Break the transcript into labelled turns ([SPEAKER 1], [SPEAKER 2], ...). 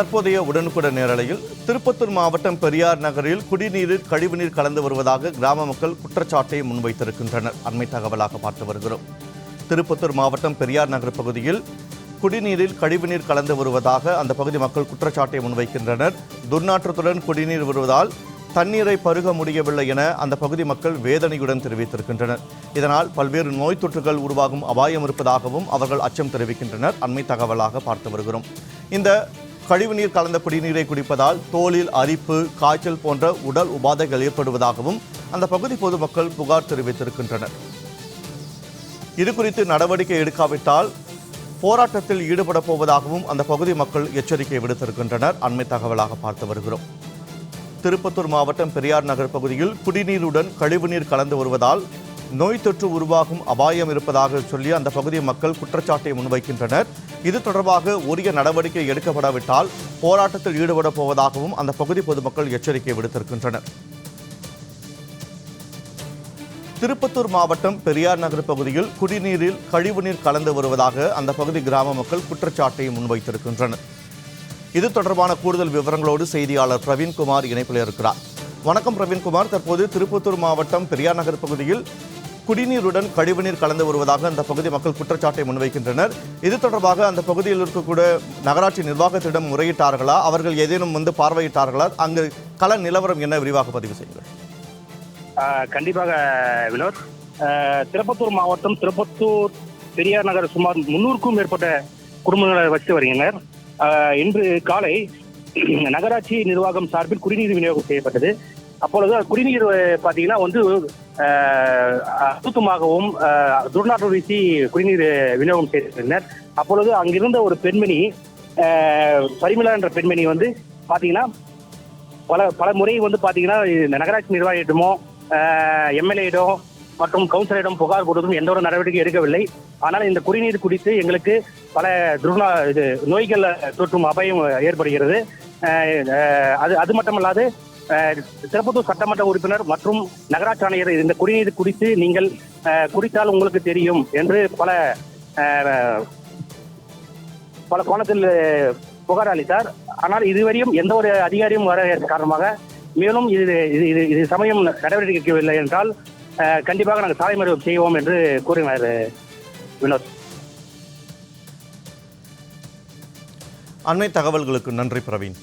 [SPEAKER 1] தற்போதைய உடனுக்குடன் நேரலையில் திருப்பத்தூர் மாவட்டம் பெரியார் நகரில் குடிநீரில் கழிவுநீர் கலந்து வருவதாக கிராம மக்கள் குற்றச்சாட்டை முன்வைத்திருக்கின்றனர். அண்மை தகவலாக பார்த்து வருகிறோம். திருப்பத்தூர் மாவட்டம் பெரியார் நகர் பகுதியில் குடிநீரில் கழிவுநீர் கலந்து வருவதாக அந்த பகுதி மக்கள் குற்றச்சாட்டை முன்வைக்கின்றனர். துர்நாற்றத்துடன் குடிநீர் வருவதால் தண்ணீரை பருக முடியவில்லை என அந்த பகுதி மக்கள் வேதனையுடன் தெரிவித்திருக்கின்றனர். இதனால் பல்வேறு நோய் தொற்றுகள் உருவாகும் அபாயம் இருப்பதாகவும் அவர்கள் அச்சம் தெரிவிக்கின்றனர். அண்மை தகவலாக பார்த்து வருகிறோம். இந்த கழிவுநீர் கலந்த குடிநீரை குடிப்பதால் தோலில் அரிப்பு காய்ச்சல் போன்ற உடல் உபாதைகள் ஏற்படுவதாகவும் அந்த பகுதி பொதுமக்கள் புகார் தெரிவித்திருக்கின்றனர். இது குறித்து நடவடிக்கை எடுக்காவிட்டால் போராட்டத்தில் ஈடுபட போவதாகவும் அந்த பகுதி மக்கள் எச்சரிக்கை விடுத்திருக்கின்றனர். அண்மை தகவலாக பார்த்து வருகிறோம். திருப்பத்தூர் மாவட்டம் பெரியார் நகர் பகுதியில் குடிநீருடன் கழிவுநீர் கலந்து வருவதால் நோய் தொற்று உருவாகும் அபாயம் இருப்பதாக சொல்லி அந்த பகுதி மக்கள் குற்றச்சாட்டை முன்வைக்கின்றனர். இது தொடர்பாக உரிய நடவடிக்கை எடுக்கப்படாவிட்டால் போராட்டத்தில் ஈடுபடப் போவதாகவும் அந்த பகுதி பொதுமக்கள் எச்சரிக்கை விடுத்திருக்கின்றனர். திருப்பத்தூர் மாவட்டம் பெரியார் நகர் பகுதியில் குடிநீரில் கழிவுநீர் கலந்து வருவதாக அந்த பகுதி கிராம மக்கள் குற்றச்சாட்டை முன்வைத்திருக்கின்றனர். இது தொடர்பான கூடுதல் விவரங்களோடு செய்தியாளர் பிரவீன்குமார் இணைப்பில் இருக்கிறார். வணக்கம் பிரவீன்குமார். தற்போது திருப்பத்தூர் மாவட்டம் பெரியார் நகர் பகுதியில் குடிநீருடன் கழிவுநீர் கலந்து வருவதாக அந்த பகுதி மக்கள் குற்றச்சாட்டை முன்வைக்கின்றனர். இது தொடர்பாக அந்த பகுதியில் இருக்கக்கூடிய நகராட்சி நிர்வாகத்திடம் முறையிட்டார்களா? அவர்கள் ஏதேனும் வந்து பார்வையிட்டார்களா? அங்கு கள நிலவரம் என்ன? விரிவாக பதிவு செய்யுங்கள்.
[SPEAKER 2] ஆஹ் கண்டிப்பாக வினோத். ஆஹ் திருப்பத்தூர் மாவட்டம் திருப்பத்தூர் பெரியார் நகர் சுமார் முன்னூறுக்கும் மேற்பட்ட குடும்பங்களை வசித்து வருகின்றனர். ஆஹ் இன்று காலை நகராட்சி நிர்வாகம் சார்பில் குடிநீர் விநியோகம் செய்யப்பட்டது. அப்பொழுது குடிநீர் அஹ், பார்த்தீங்கன்னா வந்து அசுத்தமாகவும் துர்நாற்றம் வீசி குடிநீர் விநியோகம் செய்திருந்தனர். அப்பொழுது அங்கிருந்த ஒரு பெண்மணி ஆஹ், என்ற பெண்மணி வந்து பார்த்தீங்கன்னா பல பல முறை வந்து பாத்தீங்கன்னா இந்த நகராட்சி நிர்வாகியிடமோ எம்எல்ஏயிடம் மற்றும் கவுன்சிலரிடம் புகார் கொடுத்தும் எந்த ஒரு நடவடிக்கை எடுக்கவில்லை. ஆனால் இந்த குடிநீர் குடித்து எங்களுக்கு பல துர்நா இது நோய்கள் தொற்றும் அபாயம் ஏற்படுகிறது. அது அது மட்டுமல்லாது திருப்பத்தூர் சட்டமன்ற உறுப்பினர் மற்றும் நகராட்சி ஆணையர் இந்த குடிநீர் குடித்து நீங்கள் குடித்தால் உங்களுக்கு தெரியும் என்று பல பல கோணத்தில் புகார் அளித்தார். ஆனால் இதுவரையும் எந்த ஒரு அதிகாரியும் வர காரணமாக மேலும் இது இது இது இது சமயம் நடவடிக்கை எடுக்கவில்லை என்றால் கண்டிப்பாக நாங்கள் சாலை மறியல் செய்வோம் என்று கூறினார் வினோத்.
[SPEAKER 1] அண்மை தகவல்களுக்கு நன்றி பிரவீன்.